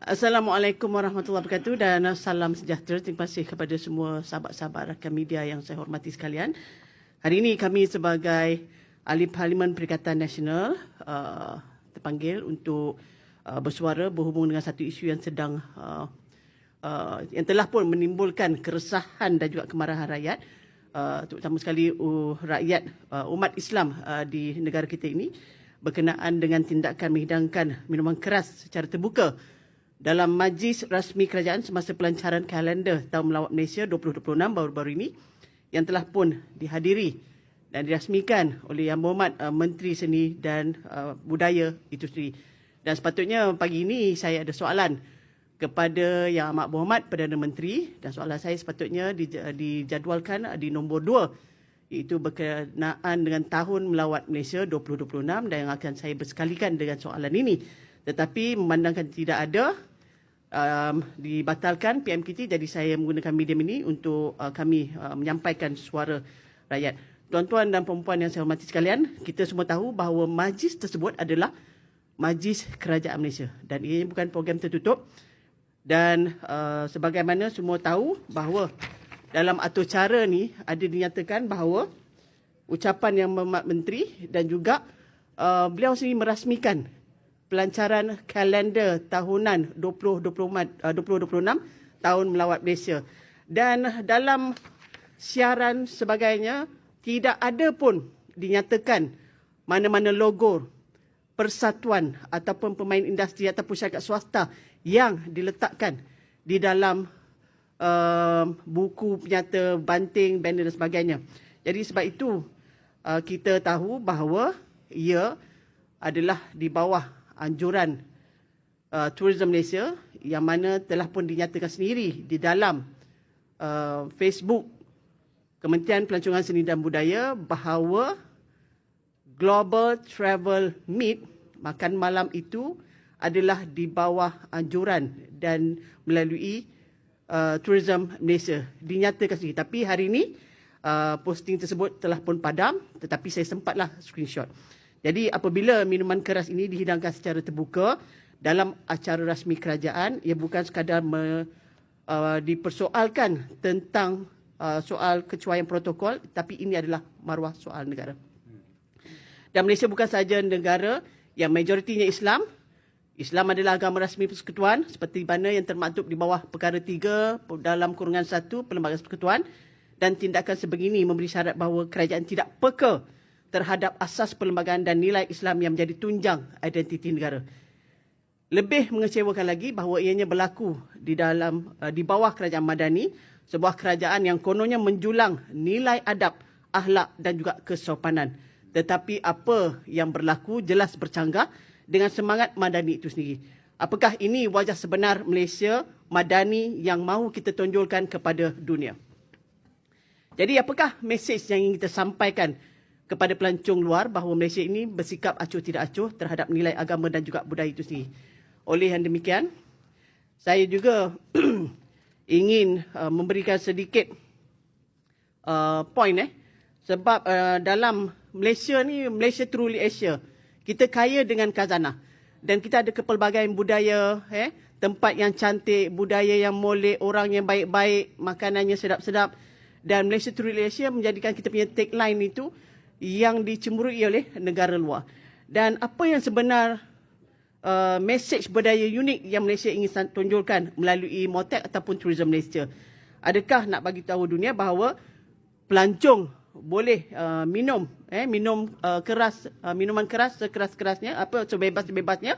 Assalamualaikum warahmatullahi wabarakatuh dan salam sejahtera. Terima kasih kepada semua sahabat-sahabat rakan media yang saya hormati sekalian. Hari ini kami sebagai ahli Parlimen Perikatan Nasional uh, terpanggil untuk uh, bersuara berhubung dengan satu isu yang sedang uh, uh, yang telah pun menimbulkan keresahan dan juga kemarahan rakyat uh, terutama sekali uh, rakyat uh, umat Islam uh, di negara kita ini berkenaan dengan tindakan menghidangkan minuman keras secara terbuka dalam majlis rasmi kerajaan semasa pelancaran kalender Tahun Melawat Malaysia 2026 baru-baru ini yang telah pun dihadiri dan dirasmikan oleh Yang Berhormat uh, Menteri Seni dan uh, Budaya itu sendiri. Dan sepatutnya pagi ini saya ada soalan kepada Yang Amat Berhormat Perdana Menteri dan soalan saya sepatutnya dijadualkan di nombor dua iaitu berkenaan dengan Tahun Melawat Malaysia 2026 dan yang akan saya bersekalikan dengan soalan ini. Tetapi memandangkan tidak ada um, dibatalkan PMKT jadi saya menggunakan medium ini untuk uh, kami uh, menyampaikan suara rakyat. Tuan-tuan dan puan yang saya hormati sekalian, kita semua tahu bahawa majlis tersebut adalah Majlis Kerajaan Malaysia dan ini bukan program tertutup dan uh, sebagaimana semua tahu bahawa dalam atur cara ni ada dinyatakan bahawa ucapan yang Menteri dan juga uh, beliau sendiri merasmikan pelancaran kalender tahunan 2026 uh, tahun melawat Malaysia. Dan dalam siaran sebagainya tidak ada pun dinyatakan mana-mana logo persatuan ataupun pemain industri ataupun syarikat swasta yang diletakkan di dalam uh, buku penyata banting, banner dan sebagainya. Jadi sebab itu uh, kita tahu bahawa ia adalah di bawah anjuran uh, Tourism Malaysia yang mana telah pun dinyatakan sendiri di dalam uh, Facebook Kementerian Pelancongan Seni dan Budaya bahawa Global Travel Meet makan malam itu adalah di bawah anjuran dan melalui uh, Tourism Malaysia dinyatakan sendiri tapi hari ini uh, posting tersebut telah pun padam tetapi saya sempatlah screenshot. Jadi apabila minuman keras ini dihidangkan secara terbuka dalam acara rasmi kerajaan, ia bukan sekadar me, uh, dipersoalkan tentang uh, soal kecuaian protokol, tapi ini adalah maruah soal negara. Dan Malaysia bukan sahaja negara yang majoritinya Islam. Islam adalah agama rasmi persekutuan seperti mana yang termaktub di bawah perkara tiga dalam kurungan satu Perlembagaan Persekutuan dan tindakan sebegini memberi syarat bahawa kerajaan tidak peka terhadap asas perlembagaan dan nilai Islam yang menjadi tunjang identiti negara. Lebih mengecewakan lagi bahawa ianya berlaku di dalam uh, di bawah kerajaan Madani, sebuah kerajaan yang kononnya menjulang nilai adab, akhlak dan juga kesopanan. Tetapi apa yang berlaku jelas bercanggah dengan semangat Madani itu sendiri. Apakah ini wajah sebenar Malaysia Madani yang mahu kita tonjolkan kepada dunia? Jadi apakah mesej yang ingin kita sampaikan kepada pelancong luar bahawa Malaysia ini bersikap acuh tidak acuh terhadap nilai agama dan juga budaya itu sendiri. Oleh yang demikian, saya juga ingin uh, memberikan sedikit uh, point eh sebab uh, dalam Malaysia ni Malaysia truly Asia. Kita kaya dengan khazanah dan kita ada kepelbagaian budaya eh tempat yang cantik, budaya yang molek, orang yang baik-baik, makanannya sedap-sedap dan Malaysia truly Asia menjadikan kita punya tagline itu yang dicemburui oleh negara luar. Dan apa yang sebenar uh, message budaya unik yang Malaysia ingin tunjukkan melalui Motek ataupun Tourism Malaysia? Adakah nak bagi tahu dunia bahawa pelancong boleh uh, minum eh minum uh, keras uh, minuman keras sekeras-kerasnya apa sebebas-bebasnya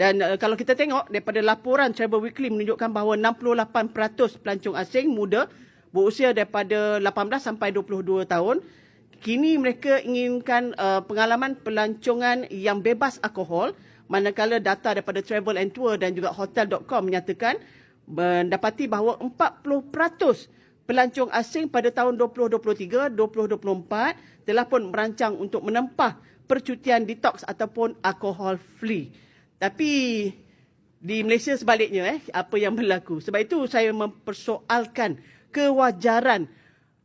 dan uh, kalau kita tengok daripada laporan Travel Weekly menunjukkan bahawa 68% pelancong asing muda berusia daripada 18 sampai 22 tahun Kini mereka inginkan uh, pengalaman pelancongan yang bebas alkohol manakala data daripada Travel and Tour dan juga Hotel.com menyatakan mendapati bahawa 40% pelancong asing pada tahun 2023-2024 telah pun merancang untuk menempah percutian detox ataupun alkohol free. Tapi di Malaysia sebaliknya eh apa yang berlaku. Sebab itu saya mempersoalkan kewajaran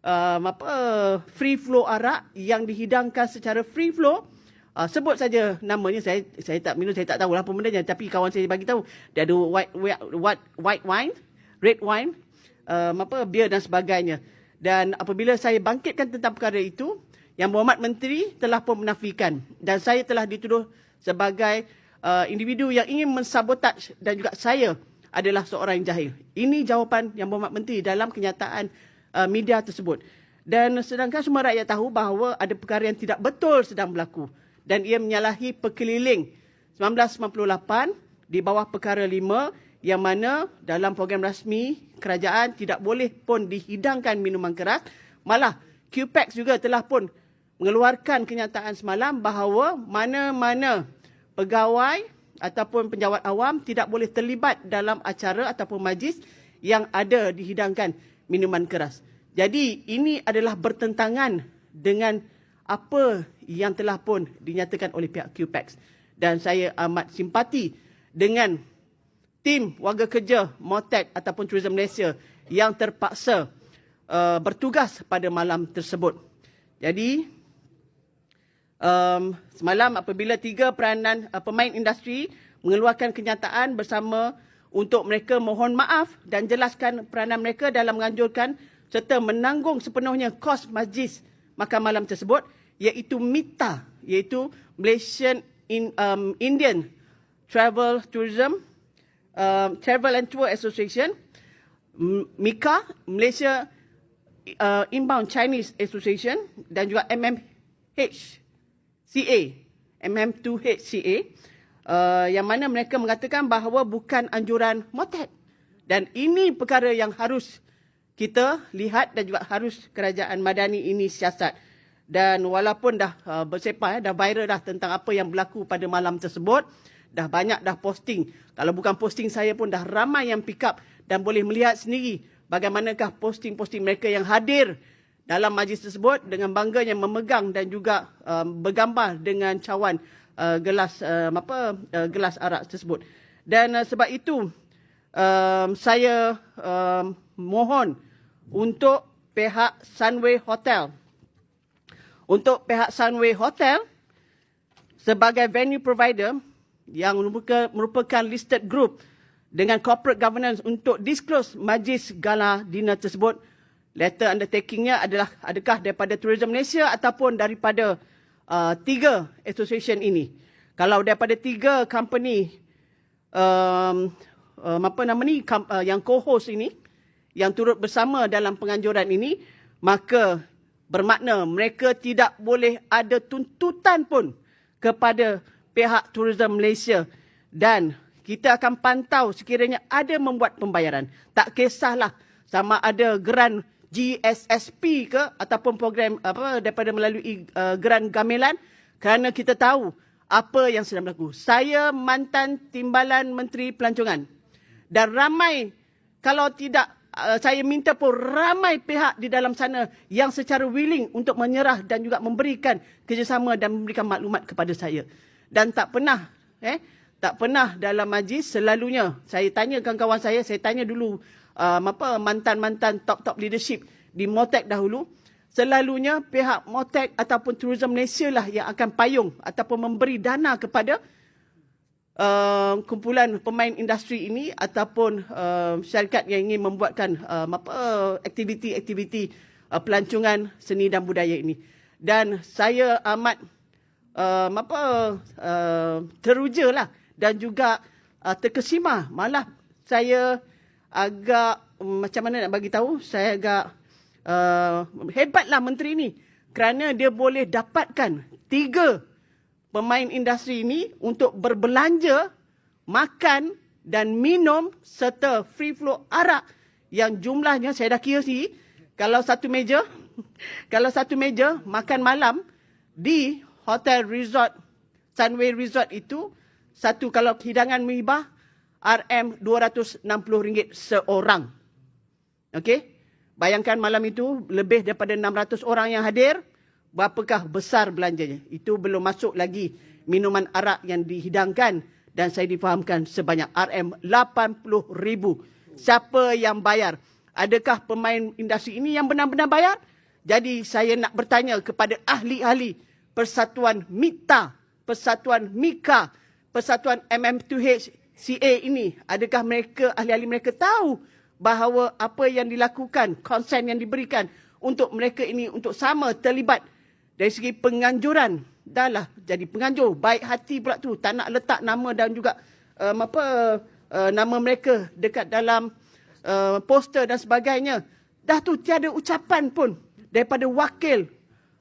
um, apa free flow arak yang dihidangkan secara free flow Uh, sebut saja namanya saya saya tak minum saya tak tahu apa bendanya tapi kawan saya bagi tahu dia ada white white white wine, red wine, um, apa beer dan sebagainya. Dan apabila saya bangkitkan tentang perkara itu, yang Muhammad Menteri telah pun menafikan dan saya telah dituduh sebagai uh, individu yang ingin mensabotaj dan juga saya adalah seorang yang jahil. Ini jawapan yang Muhammad Menteri dalam kenyataan uh, media tersebut. Dan sedangkan semua rakyat tahu bahawa ada perkara yang tidak betul sedang berlaku. Dan ia menyalahi perkeliling. 1998 di bawah perkara 5 yang mana dalam program rasmi kerajaan tidak boleh pun dihidangkan minuman keras. Malah QPEX juga telah pun mengeluarkan kenyataan semalam bahawa mana-mana pegawai ataupun penjawat awam tidak boleh terlibat dalam acara ataupun majlis yang ada dihidangkan minuman keras. Jadi ini adalah bertentangan dengan apa yang telah pun dinyatakan oleh pihak QPEX. Dan saya amat simpati dengan tim warga kerja Motek ataupun Tourism Malaysia yang terpaksa uh, bertugas pada malam tersebut. Jadi, um, semalam apabila tiga peranan uh, pemain industri mengeluarkan kenyataan bersama untuk mereka mohon maaf dan jelaskan peranan mereka dalam menganjurkan serta menanggung sepenuhnya kos majlis makan malam tersebut, iaitu MITA iaitu Malaysian in, um, Indian Travel Tourism um, Travel and Tour Association MIKA Malaysia uh, Inbound Chinese Association dan juga MMHCA MM2HCA uh, yang mana mereka mengatakan bahawa bukan anjuran motet. Dan ini perkara yang harus kita lihat dan juga harus kerajaan madani ini siasat. Dan walaupun dah uh, bersepah eh, dah viral dah tentang apa yang berlaku pada malam tersebut dah banyak dah posting. Kalau bukan posting saya pun dah ramai yang pick up dan boleh melihat sendiri bagaimanakah posting-posting mereka yang hadir dalam majlis tersebut dengan bangganya memegang dan juga um, bergambar dengan cawan uh, gelas uh, apa uh, gelas arak tersebut. Dan uh, sebab itu um, saya um, mohon untuk pihak Sunway Hotel. Untuk pihak Sunway Hotel sebagai venue provider yang merupakan listed group dengan corporate governance untuk disclose majlis gala dinner tersebut. Letter undertakingnya adalah adakah daripada Tourism Malaysia ataupun daripada uh, tiga association ini kalau daripada tiga company um, um, apa nama ni uh, yang co-host ini yang turut bersama dalam penganjuran ini maka bermakna mereka tidak boleh ada tuntutan pun kepada pihak Tourism Malaysia dan kita akan pantau sekiranya ada membuat pembayaran. Tak kisahlah sama ada geran GSSP ke ataupun program apa daripada melalui uh, geran gamelan kerana kita tahu apa yang sedang berlaku. Saya mantan timbalan Menteri Pelancongan dan ramai kalau tidak uh, saya minta pun ramai pihak di dalam sana yang secara willing untuk menyerah dan juga memberikan kerjasama dan memberikan maklumat kepada saya. Dan tak pernah, eh, tak pernah dalam majlis selalunya saya tanya kawan-kawan saya, saya tanya dulu uh, apa mantan-mantan top-top leadership di Motek dahulu, selalunya pihak Motek ataupun Tourism Malaysia lah yang akan payung ataupun memberi dana kepada uh, kumpulan pemain industri ini ataupun uh, syarikat yang ingin membuatkan uh, apa aktiviti-aktiviti uh, pelancongan seni dan budaya ini. Dan saya amat uh, apa uh, terujalah dan juga uh, terkesima malah saya agak macam mana nak bagi tahu? Saya agak uh, hebatlah menteri ini kerana dia boleh dapatkan tiga pemain industri ini untuk berbelanja, makan dan minum serta free flow arak yang jumlahnya saya dah kira sih kalau satu meja kalau satu meja makan malam di hotel resort Sunway Resort itu satu kalau hidangan RM RM260 seorang. Okey? Bayangkan malam itu lebih daripada 600 orang yang hadir berapakah besar belanjanya. Itu belum masuk lagi minuman arak yang dihidangkan dan saya difahamkan sebanyak RM80,000. Siapa yang bayar? Adakah pemain industri ini yang benar-benar bayar? Jadi saya nak bertanya kepada ahli-ahli Persatuan MITA persatuan MIKA, persatuan MM2HCA ini, adakah mereka, ahli-ahli mereka tahu bahawa apa yang dilakukan, konsen yang diberikan untuk mereka ini untuk sama terlibat? Dari segi penganjuran dah lah jadi penganjur. Baik hati pula tu tak nak letak nama dan juga um, apa uh, nama mereka dekat dalam uh, poster dan sebagainya. Dah tu tiada ucapan pun daripada wakil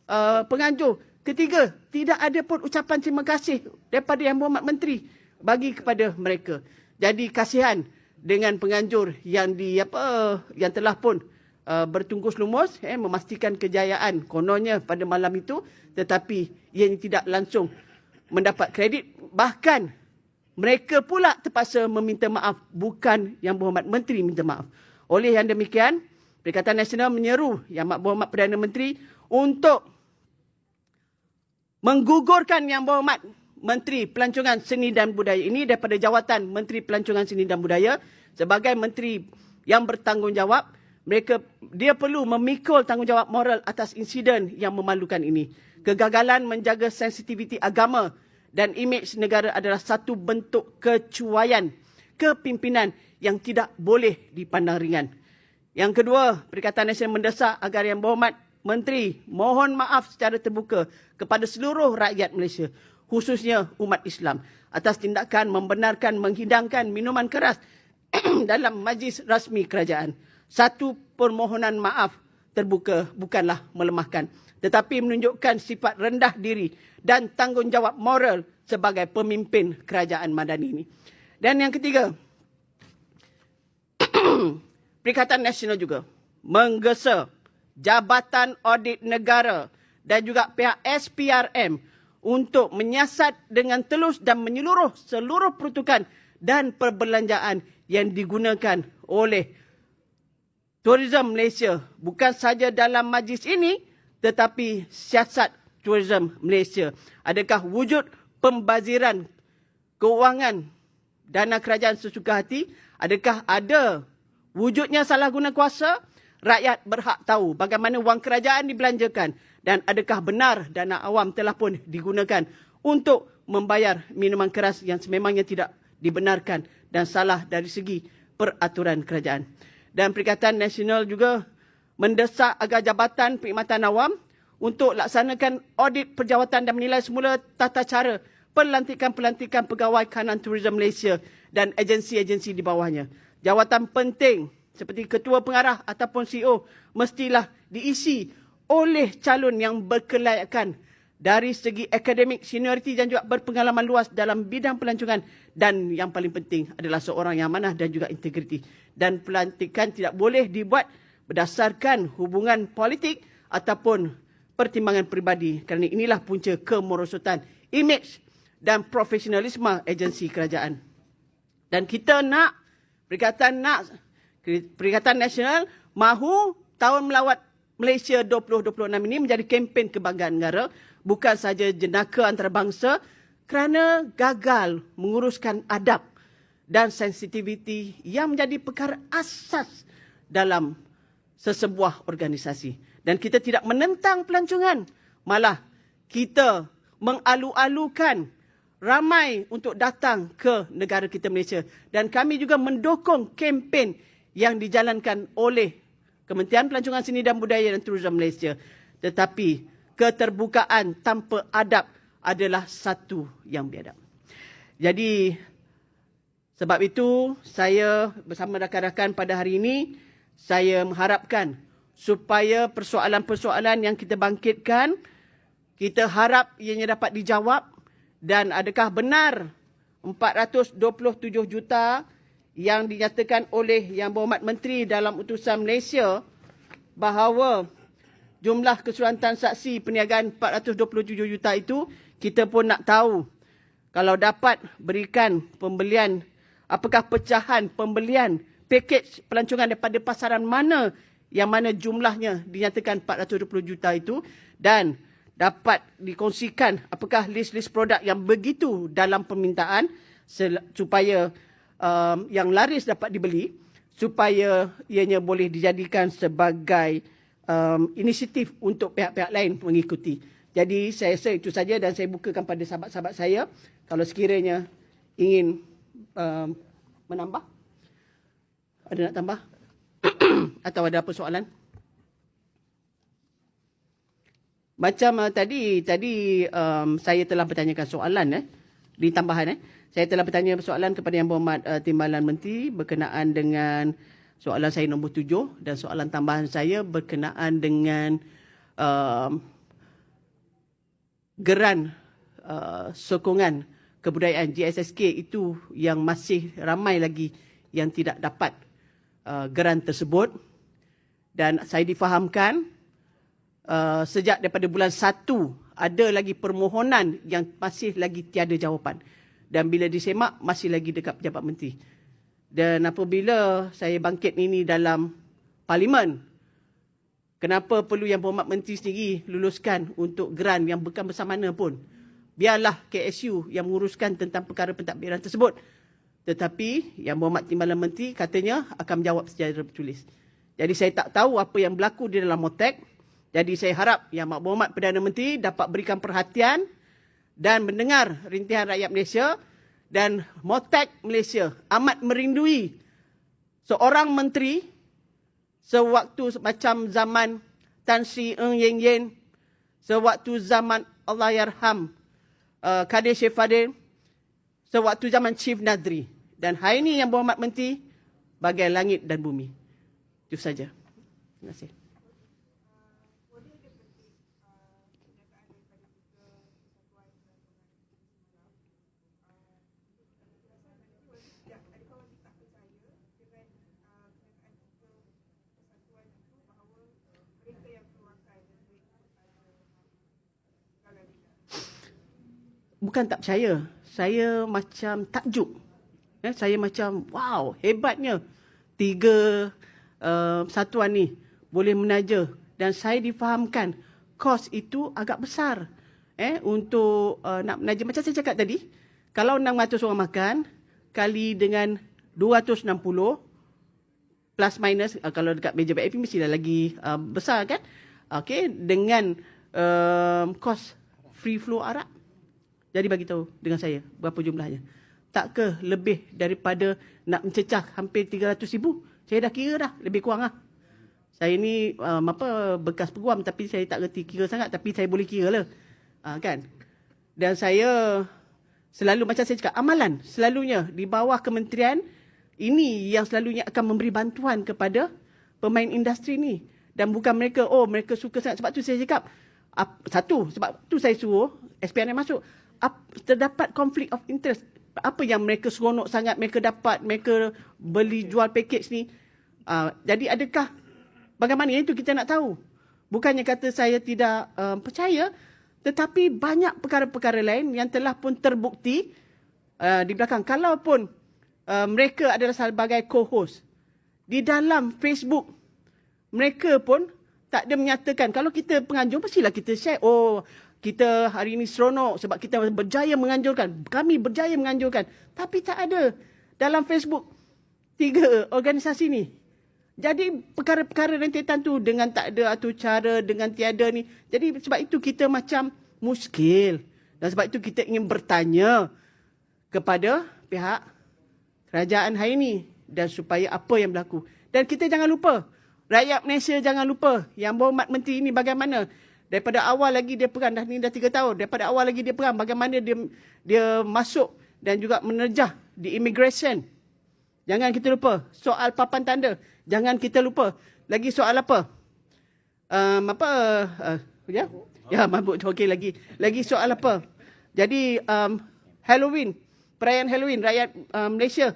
uh, penganjur. Ketiga tidak ada pun ucapan terima kasih daripada yang berhormat menteri bagi kepada mereka. Jadi kasihan dengan penganjur yang di apa yang telah pun uh, bertungkus lumus eh, memastikan kejayaan kononnya pada malam itu tetapi ia tidak langsung mendapat kredit. Bahkan mereka pula terpaksa meminta maaf bukan yang berhormat menteri minta maaf. Oleh yang demikian Perikatan Nasional menyeru yang berhormat Perdana Menteri untuk menggugurkan yang berhormat Menteri Pelancongan Seni dan Budaya ini daripada jawatan Menteri Pelancongan Seni dan Budaya sebagai menteri yang bertanggungjawab mereka dia perlu memikul tanggungjawab moral atas insiden yang memalukan ini. Kegagalan menjaga sensitiviti agama dan imej negara adalah satu bentuk kecuaian kepimpinan yang tidak boleh dipandang ringan. Yang kedua, Perikatan Nasional mendesak agar yang berhormat Menteri mohon maaf secara terbuka kepada seluruh rakyat Malaysia, khususnya umat Islam, atas tindakan membenarkan menghidangkan minuman keras dalam majlis rasmi kerajaan satu permohonan maaf terbuka bukanlah melemahkan tetapi menunjukkan sifat rendah diri dan tanggungjawab moral sebagai pemimpin kerajaan madani ini. Dan yang ketiga, Perikatan Nasional juga menggesa Jabatan Audit Negara dan juga pihak SPRM untuk menyiasat dengan telus dan menyeluruh seluruh peruntukan dan perbelanjaan yang digunakan oleh Tourism Malaysia bukan saja dalam majlis ini tetapi siasat tourism Malaysia. Adakah wujud pembaziran keuangan dana kerajaan sesuka hati? Adakah ada wujudnya salah guna kuasa? Rakyat berhak tahu bagaimana wang kerajaan dibelanjakan dan adakah benar dana awam telah pun digunakan untuk membayar minuman keras yang sememangnya tidak dibenarkan dan salah dari segi peraturan kerajaan dan Perikatan Nasional juga mendesak agar Jabatan Perkhidmatan Awam untuk laksanakan audit perjawatan dan menilai semula tata cara pelantikan-pelantikan pegawai kanan Tourism Malaysia dan agensi-agensi di bawahnya. Jawatan penting seperti ketua pengarah ataupun CEO mestilah diisi oleh calon yang berkelayakan dari segi akademik, senioriti dan juga berpengalaman luas dalam bidang pelancongan dan yang paling penting adalah seorang yang amanah dan juga integriti. Dan pelantikan tidak boleh dibuat berdasarkan hubungan politik ataupun pertimbangan peribadi kerana inilah punca kemerosotan imej dan profesionalisme agensi kerajaan. Dan kita nak Perikatan nak Perikatan Nasional mahu tahun melawat Malaysia 2026 ini menjadi kempen kebanggaan negara bukan saja jenaka antarabangsa kerana gagal menguruskan adab dan sensitiviti yang menjadi perkara asas dalam sesebuah organisasi. Dan kita tidak menentang pelancongan. Malah kita mengalu-alukan ramai untuk datang ke negara kita Malaysia. Dan kami juga mendukung kempen yang dijalankan oleh Kementerian Pelancongan Seni dan Budaya dan Tourism Malaysia. Tetapi keterbukaan tanpa adab adalah satu yang biadab. Jadi sebab itu saya bersama rakan-rakan pada hari ini saya mengharapkan supaya persoalan-persoalan yang kita bangkitkan kita harap ianya dapat dijawab dan adakah benar 427 juta yang dinyatakan oleh Yang Berhormat Menteri dalam utusan Malaysia bahawa jumlah keseluruhan transaksi perniagaan 427 juta itu kita pun nak tahu. Kalau dapat berikan pembelian apakah pecahan pembelian pakej pelancongan daripada pasaran mana yang mana jumlahnya dinyatakan 420 juta itu dan dapat dikongsikan apakah list-list produk yang begitu dalam permintaan supaya um, yang laris dapat dibeli supaya ianya boleh dijadikan sebagai um, inisiatif untuk pihak-pihak lain mengikuti. Jadi saya rasa itu saja dan saya bukakan pada sahabat-sahabat saya kalau sekiranya ingin uh, menambah. Ada nak tambah? Atau ada apa soalan? Macam uh, tadi tadi um, saya telah bertanyakan soalan eh di tambahan eh. Saya telah bertanya soalan kepada Yang Berhormat uh, Timbalan Menteri berkenaan dengan soalan saya nombor tujuh dan soalan tambahan saya berkenaan dengan uh, geran uh, sokongan kebudayaan GSSK itu yang masih ramai lagi yang tidak dapat uh, geran tersebut. Dan saya difahamkan uh, sejak daripada bulan satu ada lagi permohonan yang masih lagi tiada jawapan dan bila disemak masih lagi dekat pejabat menteri dan apabila saya bangkit ini dalam parlimen, kenapa perlu yang berhormat menteri sendiri luluskan untuk geran yang bukan besar mana pun. Biarlah KSU yang menguruskan tentang perkara pentadbiran tersebut. Tetapi yang berhormat timbalan menteri katanya akan menjawab secara bertulis. Jadi saya tak tahu apa yang berlaku di dalam Motek. Jadi saya harap yang Berhormat Perdana Menteri dapat berikan perhatian dan mendengar rintihan rakyat Malaysia dan Motek Malaysia amat merindui seorang menteri sewaktu macam zaman Tan Sri Eng Yen Yen, sewaktu zaman Allah Yarham uh, Kadir Syifadin, sewaktu zaman Chief Nadri. Dan hari ini yang berhormat menteri, bagai langit dan bumi. Itu saja. Terima kasih. Bukan tak percaya. Saya macam takjub. Eh, saya macam, wow, hebatnya. Tiga uh, satuan ni boleh menaja. Dan saya difahamkan, kos itu agak besar. Eh, untuk uh, nak menaja. Macam saya cakap tadi, kalau 600 orang makan, kali dengan 260, plus minus, uh, kalau dekat meja BIP mesti dah lagi uh, besar kan? Okay, dengan uh, kos free flow arak, jadi bagi tahu dengan saya berapa jumlahnya. Tak ke lebih daripada nak mencecah hampir 300 ribu. Saya dah kira dah lebih kurang lah. Saya ni um, apa bekas peguam tapi saya tak reti kira sangat tapi saya boleh kira lah. Uh, kan? Dan saya selalu macam saya cakap amalan selalunya di bawah kementerian ini yang selalunya akan memberi bantuan kepada pemain industri ni dan bukan mereka oh mereka suka sangat sebab tu saya cakap satu sebab tu saya suruh SPNM masuk terdapat konflik of interest. Apa yang mereka seronok sangat mereka dapat, mereka beli jual package ni. Uh, jadi adakah, bagaimana itu kita nak tahu. Bukannya kata saya tidak uh, percaya, tetapi banyak perkara-perkara lain yang telah pun terbukti uh, di belakang. Kalaupun uh, mereka adalah sebagai co-host, di dalam Facebook, mereka pun tak ada menyatakan. Kalau kita penganjur, pastilah kita share. Oh, kita hari ini seronok sebab kita berjaya menganjurkan. Kami berjaya menganjurkan. Tapi tak ada dalam Facebook tiga organisasi ni. Jadi perkara-perkara rentetan tu dengan tak ada atau cara dengan tiada ni. Jadi sebab itu kita macam muskil. Dan sebab itu kita ingin bertanya kepada pihak kerajaan hari ini. Dan supaya apa yang berlaku. Dan kita jangan lupa. Rakyat Malaysia jangan lupa. Yang berhormat menteri ini bagaimana Daripada awal lagi dia perang dah ni dah tiga tahun. Daripada awal lagi dia perang bagaimana dia dia masuk dan juga menerjah di immigration. Jangan kita lupa soal papan tanda. Jangan kita lupa lagi soal apa? Um, apa? Uh, ya, ya mabuk okey lagi. Lagi soal apa? Jadi um, Halloween, perayaan Halloween rakyat uh, Malaysia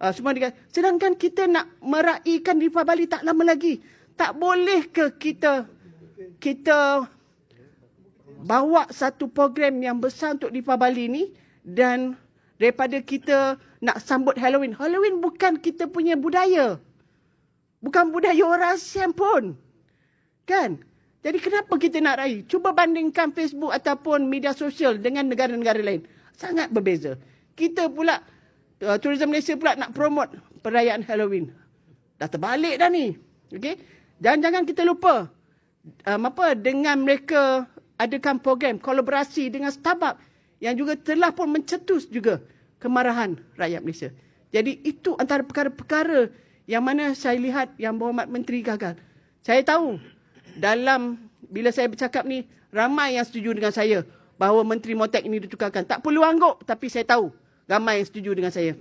uh, semua dikata, sedangkan kita nak meraihkan di Bali tak lama lagi. Tak boleh ke kita kita bawa satu program yang besar untuk Diva Bali ni dan daripada kita nak sambut Halloween. Halloween bukan kita punya budaya. Bukan budaya orang Asian pun. Kan? Jadi kenapa kita nak raih? Cuba bandingkan Facebook ataupun media sosial dengan negara-negara lain. Sangat berbeza. Kita pula, uh, Tourism Malaysia pula nak promote perayaan Halloween. Dah terbalik dah ni. Okay? Jangan-jangan kita lupa um, apa dengan mereka adakan program kolaborasi dengan Starbucks yang juga telah pun mencetus juga kemarahan rakyat Malaysia. Jadi itu antara perkara-perkara yang mana saya lihat yang berhormat menteri gagal. Saya tahu dalam bila saya bercakap ni ramai yang setuju dengan saya bahawa menteri Motek ini ditukarkan. Tak perlu angguk tapi saya tahu ramai yang setuju dengan saya.